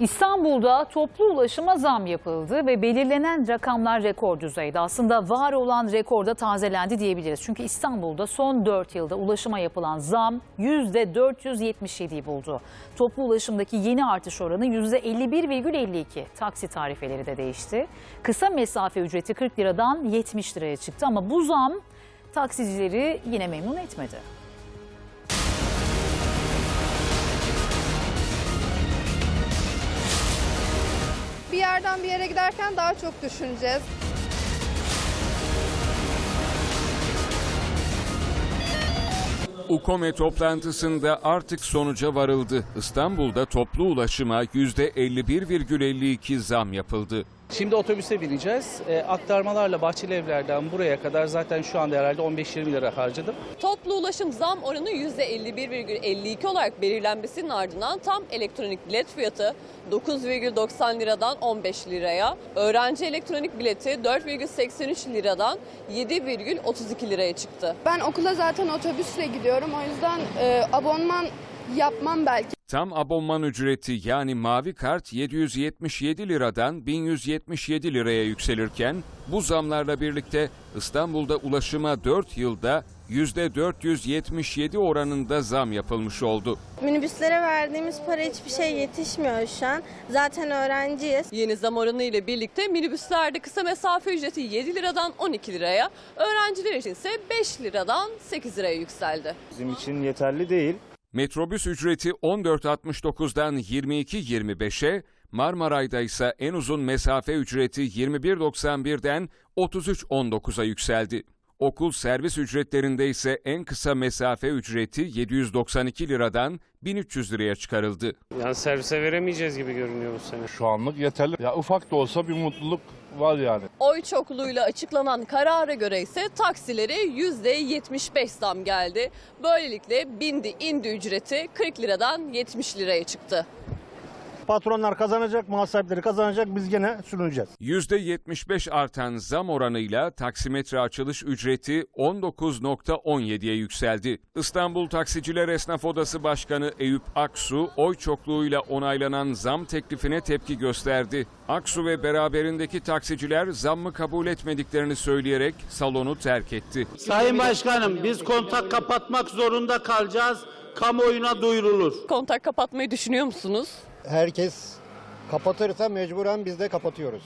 İstanbul'da toplu ulaşıma zam yapıldı ve belirlenen rakamlar rekor düzeyde. Aslında var olan rekorda tazelendi diyebiliriz. Çünkü İstanbul'da son 4 yılda ulaşıma yapılan zam %477'yi buldu. Toplu ulaşımdaki yeni artış oranı %51,52. Taksi tarifeleri de değişti. Kısa mesafe ücreti 40 liradan 70 liraya çıktı ama bu zam taksicileri yine memnun etmedi. Yerden bir yere giderken daha çok düşüneceğiz. UKOME toplantısında artık sonuca varıldı. İstanbul'da toplu ulaşıma %51,52 zam yapıldı. Şimdi otobüse bineceğiz. E, aktarmalarla Bahçeli Evler'den buraya kadar zaten şu anda herhalde 15-20 lira harcadım. Toplu ulaşım zam oranı %51,52 olarak belirlenmesinin ardından tam elektronik bilet fiyatı 9,90 liradan 15 liraya, öğrenci elektronik bileti 4,83 liradan 7,32 liraya çıktı. Ben okula zaten otobüsle gidiyorum. O yüzden e, abonman yapmam belki. Tam abonman ücreti yani mavi kart 777 liradan 1177 liraya yükselirken bu zamlarla birlikte İstanbul'da ulaşıma 4 yılda %477 oranında zam yapılmış oldu. Minibüslere verdiğimiz para hiçbir şey yetişmiyor şu an. Zaten öğrenciyiz. Yeni zam oranı ile birlikte minibüslerde kısa mesafe ücreti 7 liradan 12 liraya, öğrenciler için ise 5 liradan 8 liraya yükseldi. Bizim için yeterli değil. Metrobüs ücreti 14.69'dan 22.25'e, Marmaray'da ise en uzun mesafe ücreti 21.91'den 33.19'a yükseldi. Okul servis ücretlerinde ise en kısa mesafe ücreti 792 liradan 1300 liraya çıkarıldı. Yani servise veremeyeceğiz gibi görünüyor bu sene. Şu anlık yeterli. Ya ufak da olsa bir mutluluk var yani. Oy çokluğuyla açıklanan karara göre ise taksilere %75 zam geldi. Böylelikle bindi indi ücreti 40 liradan 70 liraya çıktı. Patronlar kazanacak, mal sahipleri kazanacak, biz gene sürüneceğiz. %75 artan zam oranıyla taksimetre açılış ücreti 19.17'ye yükseldi. İstanbul Taksiciler Esnaf Odası Başkanı Eyüp Aksu, oy çokluğuyla onaylanan zam teklifine tepki gösterdi. Aksu ve beraberindeki taksiciler zammı kabul etmediklerini söyleyerek salonu terk etti. Sayın Başkanım biz kontak kapatmak zorunda kalacağız. Kamuoyuna duyurulur. Kontak kapatmayı düşünüyor musunuz? Herkes kapatırsa mecburen biz de kapatıyoruz.